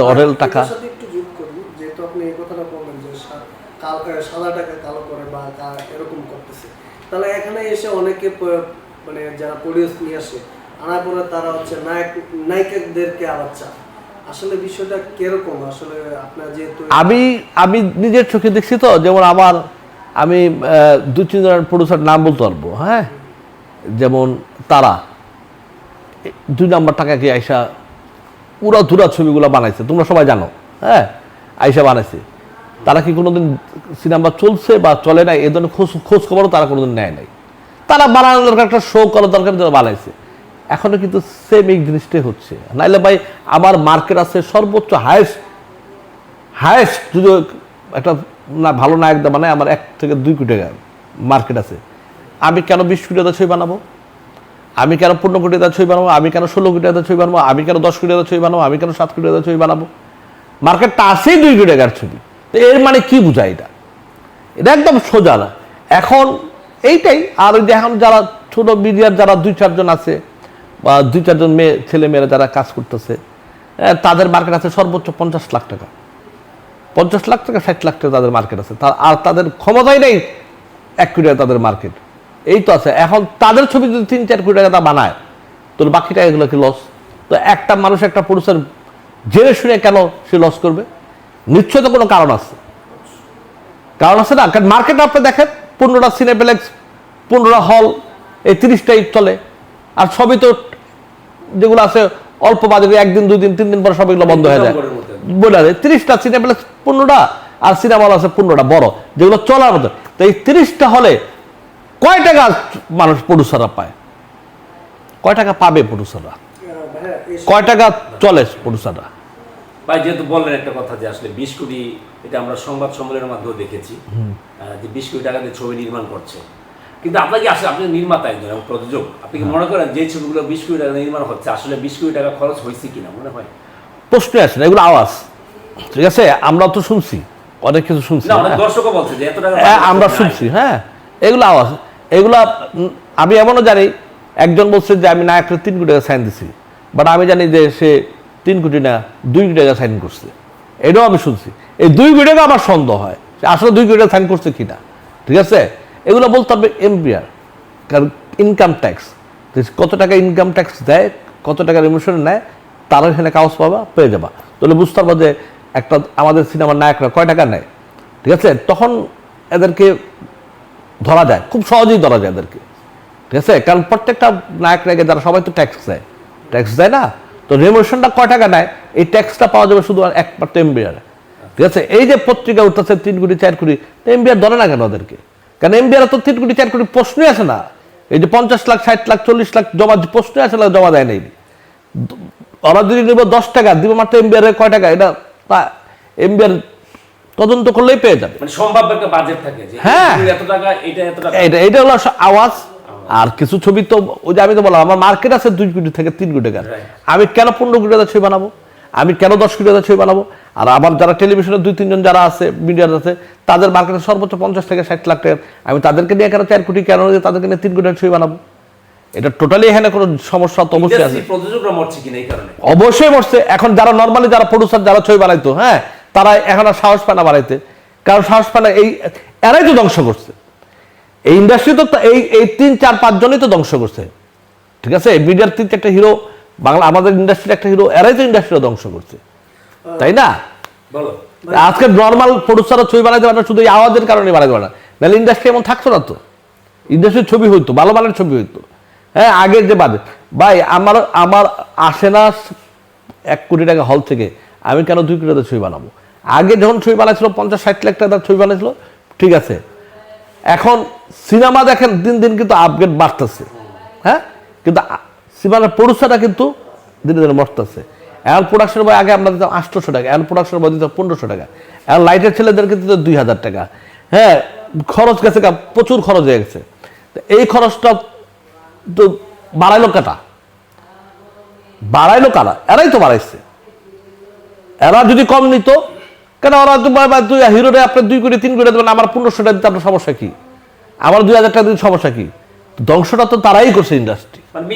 অরেল টাকা। একটু যোগ করি যেহেতু আপনি এই কথাটা বললেন যে সাদা টাকা কালো করে বা কা- এরকম করতেছে। তাহলে এখানে এসে অনেকে মানে যারা প্রডিউস নিয়ে আসে আনার পরে তারা হচ্ছে নায়ক নায়িকাদেরকে আবার চায়। আসলে বিষয়টা কীরকম? আসলে আপনার যেহেতু আমি আমি নিজের চোখে দেখছি তো যেমন আমার আমি দু তিনজনের প্রডিউসার নাম বলতে পারব হ্যাঁ? যেমন তারা। দুই নাম্বার টাকাকে আইসা পুরা ধুরা ছবিগুলো বানাইছে, তোমরা সবাই জানো হ্যাঁ? আইসা বানাইছে। তারা কি কোনোদিন সিনেমা চলছে বা চলে নাই, এ ধরনের খোঁজ খোঁজ খবরও তারা কোনোদিন নেয় নাই। তারা বানানোর দরকার, একটা শো করার দরকার যারা বানাইছে। এখনও কিন্তু সেম এই জিনিসটাই হচ্ছে। নাইলে ভাই, আমার মার্কেট আছে সর্বোচ্চ হায়েস্ট হায়েস্ট যদি একটা না, ভালো নায়ক মানে আমার এক থেকে দুই কোটি টাকা মার্কেট আছে। আমি কেন বিশ কোটি টাকা ছবি বানাবো? আমি কেন পনেরো কোটি টাকা ছবি বানাবো? আমি কেন ষোলো কোটি টাকা ছবি বানাবো? আমি কেন দশ কোটি টাকা ছবি বানাবো? আমি কেন সাত কোটি টাকা ছবি বানাবো? মার্কেটটা আছেই দুই কোটি টাকার ছবি। তো এর মানে কি বোঝায় এটা? এটা একদম সোজা না। এখন এইটাই, আর ওই যে যারা ছোট মিডিয়ার যারা দুই চারজন আছে, বা দুই চারজন মেয়ে, ছেলে মেয়েরা যারা কাজ করতেছে তাদের মার্কেট আছে সর্বোচ্চ পঞ্চাশ লাখ টাকা। পঞ্চাশ লাখ টাকা ষাট লাখ টাকা তাদের মার্কেট আছে। আর তাদের ক্ষমতাই নেই এক কোটি তাদের মার্কেট এই তো আছে। এখন তাদের ছবি যদি তিন চার কোটি টাকা তা বানায় তাহলে বাকি টাকাগুলো কি লস তো একটা মানুষ একটা পুরুষের জেনে শুনে কেন সে লস করবে? নিশ্চয় তো কোনো কারণ আছে। কারণ আছে না? কারণ মার্কেট আপনি দেখেন পনেরোটা সিনেপ্লেক্স পনেরোটা হল এই তিরিশটাই চলে। আর সবই তো যেগুলো আছে অল্প বাজেটে একদিন দুই দিন তিন দিন পরে সবগুলো বন্ধ হয়ে যায়। বলে দেয় তিরিশটা সিনেপ্লেক্স পনেরোটা আর সিনেমা হল আছে পনেরোটা বড় যেগুলো চলার মতো। তো এই তিরিশটা হলে কয় টাকা মানুষ প্রডিউসাররা পায়? কয় টাকা পাবে প্রডিউসাররা কয় টাকা চলে প্রডিউসাররা ভাই যেহেতু বললেন একটা কথা যে আসলে বিশ কোটি এটা আমরা সংবাদ সম্মেলনের মাধ্যমে দেখেছি। যে বিশ কোটি টাকা দিয়ে ছবি নির্মাণ করছে। কিন্তু আপনার কি আসলে আপনি নির্মাতা একজন এবং প্রযোজক। আপনি কি মনে করেন যে ছবিগুলো বিশ কোটি টাকা নির্মাণ হচ্ছে আসলে বিশ কোটি টাকা খরচ হয়েছে কিনা মনে হয়? প্রশ্ন আসে না এগুলো আওয়াজ। ঠিক আছে? আমরা তো শুনছি অনেক কিছু শুনছি। হ্যাঁ। দর্শকও বলছে যে এত টাকা হ্যাঁ, আমরা শুনছি হ্যাঁ এগুলো আওয়াজ। এগুলা আমি এমনও জানি, একজন বলছে যে আমি নায়ককে তিন কোটি টাকা সাইন দিছি বাট আমি জানি যে সে তিন কোটি না, দুই কোটি টাকা সাইন করছে। এটাও আমি শুনছি। এই দুই কোটি টাকা আমার সন্দেহ হয় আসলে দুই কোটি টাকা সাইন করছে কিনা। ঠিক আছে? এগুলো বলতে হবে এমপিআর কারণ ইনকাম ট্যাক্স কত টাকা ইনকাম ট্যাক্স দেয়, কত টাকা রেমুশন নেয়, তারা এখানে কাগজ পাবা, পেয়ে যাবা। তাহলে বুঝতে পারব যে একটা, আমাদের সিনেমার নায়করা কয় টাকা নেয়। ঠিক আছে? তখন এদেরকে ধরা যায়, খুব সহজেই ধরা যায় এদেরকে। ঠিক আছে? কারণ প্রত্যেকটা নায়ক নায়িকা যারা, সবাই তো ট্যাক্স দেয়। ট্যাক্স দেয় না? তো রেমোশনটা কয় টাকা নেয়? এই ট্যাক্সটা পাওয়া যাবে শুধু একমাত্র এমবিআর ঠিক আছে? এই যে পত্রিকা উঠতেছে, তিন কোটি, চার কোটি এমবিআর ধরে না কেন ওদেরকে? কারণ এমবিআর তো তিন কোটি, চার কোটি প্রশ্নই আসে না। এই যে পঞ্চাশ লাখ, ষাট লাখ, চল্লিশ লাখ জমা, প্রশ্নই আসে না, জমা দেয় নাই। ওরা যদি নেব দশ টাকা, দিব মাত্র এমবিআর কয় টাকা? এটা তা এমবিআর তদন্ত করলেই পেয়ে যাবে। মানে সম্ভাব্য একটা বাজেট থাকে হ্যাঁ। এত টাকা এটা এত টাকা। এটা এটা হলো আওয়াজ। আর কিছু ছবি তো ওই যে আমি তো বললাম আমার মার্কেট আছে দুই কোটি থেকে তিন কোটি টাকা আমি কেন পনেরো কোটি টাকা ছবি বানাবো? আমি কেন দশ কোটি টাকা ছবি বানাবো? আর আমার যারা টেলিভিশনে দুই তিনজন যারা আছে মিডিয়ার আছে তাদের মার্কেটে সর্বোচ্চ পঞ্চাশ থেকে ষাট লাখ টাকা আমি তাদেরকে নিয়ে কেন চার কোটি কেন তাদেরকে নিয়ে তিন কোটি টাকা ছবি বানাবো? এটা টোটালি এখানে কোনো সমস্যা তো অবশ্যই আছে। অবশ্যই মরছে। এখন যারা নর্মালি যারা প্রডিউসার যারা ছবি বানাইতো হ্যাঁ তারা এখন আর সাহস পায় না বানাইতে কারণ সাহস পায় না এই এরাই তো ধ্বংস করছে। এই ইন্ডাস্ট্রি তো এই এই তিন চার পাঁচ জনই তো ধ্বংস করছে। ঠিক আছে? মিডিয়ার তিন চারটা হিরো বাংলা আমাদের ইন্ডাস্ট্রির একটা হিরো এরাই তো ইন্ডাস্ট্রি ধ্বংস করছে। তাই না? আজকে নর্মাল প্রডিউসাররা ছবি বানাইতে পারে না শুধু এই আওয়াজের কারণে বানাইতে পারে না। নাহলে ইন্ডাস্ট্রি এমন থাকতো না তো। ইন্ডাস্ট্রির ছবি হইতো ভালো মানের ছবি হইতো। হ্যাঁ আগের যে বাজে ভাই আমার আমার আসে না এক কোটি টাকা হল থেকে আমি কেন দুই কোটি টাকা ছবি বানাবো? আগে যখন ছবি বানাইছিল, পঞ্চাশ ষাট লাখ টাকা ছবি বানাইছিল, ঠিক আছে। এখন সিনেমা দেখেন, দিন দিন কিন্তু আপগ্রেড বাড়তেছে। হ্যাঁ? কিন্তু সিনেমার প্রডিউসারটা কিন্তু দিনে দিনে মরতেছে। এখন প্রোডাকশন বয়, আগে আমরা দিতাম আটশোশো টাকা, এখন প্রোডাকশন বয় দিতাম পনেরোশো টাকা। এখন লাইটের ছেলেদেরকে দিতে দুই হাজার টাকা। হ্যাঁ খরচ গেছে প্রচুর খরচ হয়ে গেছে। এই খরচটা তো বাড়াইলো কাটা বাড়াইলো কারা? এরাই তো বাড়াইছে। এরা যদি কম নিত কেন ওরা দুবার বা- দুই হিরোরে আপনার দুই কোটি তিন কোটি দেবেন আমার পনেরোশোটা টাকা দিতে আপনার সমস্যা কি? আমার দুই হাজার টাকা দিতে সমস্যা কি? ধ্বংসটা তো তারাই করছে ইন্ডাস্ট্রি মানে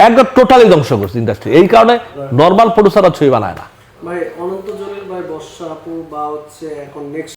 একদম টোটালি ধ্বংস করছে ইন্ডাস্ট্রি এই কারণে নর্মাল প্রডিউসাররা ছবি বানায় না। ভাই অনন্ত জলিল ভাই বর্ষা আপু বা হচ্ছে এখন নেক্সট